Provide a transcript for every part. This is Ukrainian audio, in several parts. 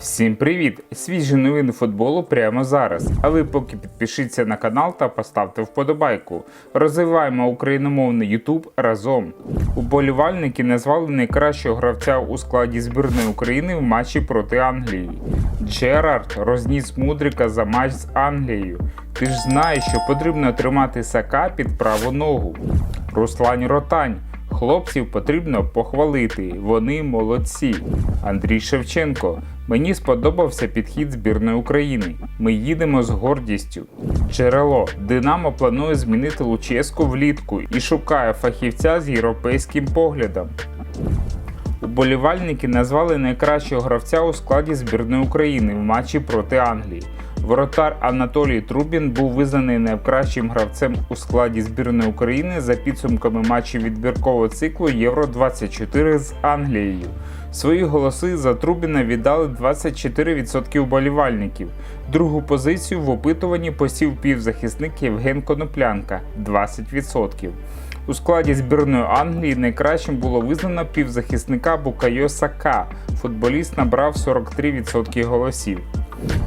Всім привіт! Свіжі новини футболу прямо зараз. А ви поки підпишіться на канал та поставте вподобайку. Розвиваємо україномовний YouTube разом. Уболівальники назвали найкращого гравця у складі збірної України в матчі проти Англії. Джерард розніс Мудрика за матч з Англією. Ти ж знаєш, що потрібно тримати сака під праву ногу. Руслан Ротань. Хлопців потрібно похвалити, вони молодці. Андрій Шевченко. Мені сподобався підхід збірної України. Ми їдемо з гордістю. Джерело. Динамо планує змінити Луческу влітку і шукає фахівця з європейським поглядом. Уболівальники назвали найкращого гравця у складі збірної України в матчі проти Англії. Воротар Анатолій Трубін був визнаний найкращим гравцем у складі збірної України за підсумками матчів відбіркового циклу Євро 24 з Англією. Свої голоси за Трубіна віддали 24% уболівальників. Другу позицію в опитуванні посів півзахисник Євген Коноплянка 20%. У складі збірної Англії найкращим було визнано півзахисника Букайо Сака. Футболіст набрав 43% голосів.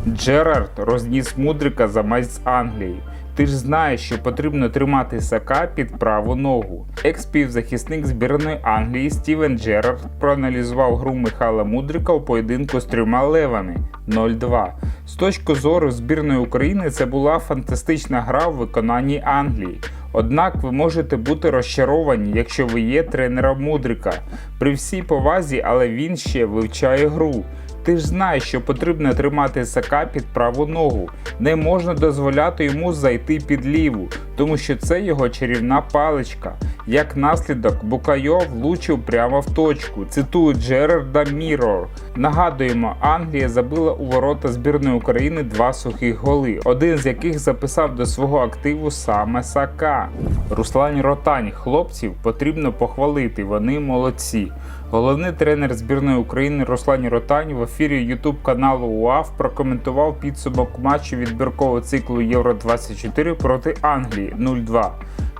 Джерард розніс Мудрика за матч з Англією. Ти ж знаєш, що потрібно тримати сака під праву ногу. Екс-півзахисник збірної Англії Стівен Джерард проаналізував гру Михайла Мудрика у поєдинку з трьома левами 0-2. З точки зору збірної України це була фантастична гра в виконанні Англії. Однак ви можете бути розчаровані, якщо ви є тренером Мудрика. При всій повазі, але він ще вивчає гру. Ти ж знаєш, що потрібно тримати сака під праву ногу. Не можна дозволяти йому зайти під ліву, тому що це його чарівна паличка. Як наслідок, Букайо влучив прямо в точку. Цитую Джерарда Мірор. Нагадуємо, Англія забила у ворота збірної України два сухих голи, один з яких записав до свого активу саме Сака. Руслан Ротань. Хлопців потрібно похвалити, вони молодці. Головний тренер збірної України Руслан Ротань в ефірі YouTube каналу УАФ прокоментував підсумок матчу відбіркового циклу Євро 24 проти Англії 0-2.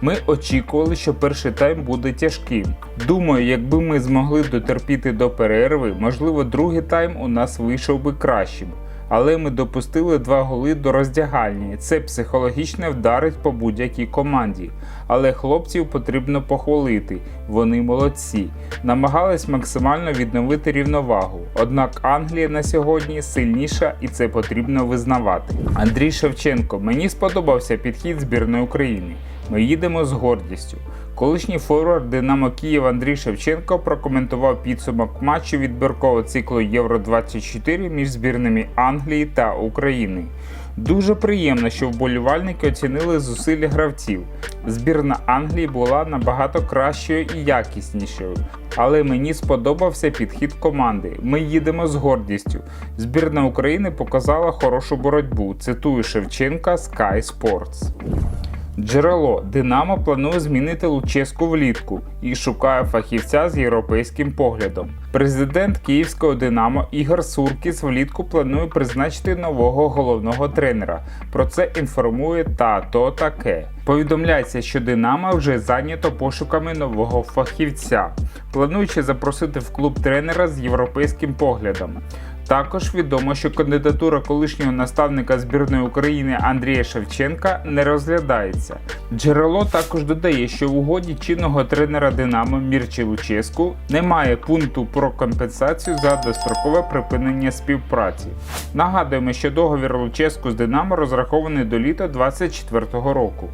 Ми очікували, що перший тайм буде тяжким. Думаю, якби ми змогли дотерпіти до перерви, можливо, другий тайм у нас вийшов би кращим. Але ми допустили два голи до роздягальні. Це психологічно вдарить по будь-якій команді. Але хлопців потрібно похвалити. Вони молодці. Намагались максимально відновити рівновагу. Однак Англія на сьогодні сильніша і це потрібно визнавати. Андрій Шевченко, мені сподобався підхід збірної України. Ми їдемо з гордістю. Колишній форвард Динамо Київ Андрій Шевченко прокоментував підсумок матчу відбіркового циклу Євро 24 між збірними Англії та України. Дуже приємно, що вболівальники оцінили зусилля гравців. Збірна Англії була набагато кращою і якіснішою, але мені сподобався підхід команди. Ми їдемо з гордістю. Збірна України показала хорошу боротьбу. Цитую Шевченка Sky Sports. Джерело Динамо планує змінити Луческу влітку і шукає фахівця з європейським поглядом. Президент київського Динамо Ігор Суркіс влітку планує призначити нового головного тренера. Про це інформує та то таке. Повідомляється, що Динамо вже зайнято пошуками нового фахівця, плануючи запросити в клуб тренера з європейським поглядом. Також відомо, що кандидатура колишнього наставника збірної України Андрія Шевченка не розглядається. Джерело також додає, що в угоді чинного тренера Динамо Мірчі Луческу немає пункту про компенсацію за дострокове припинення співпраці. Нагадуємо, що договір Луческу з Динамо розрахований до літа 2024 року.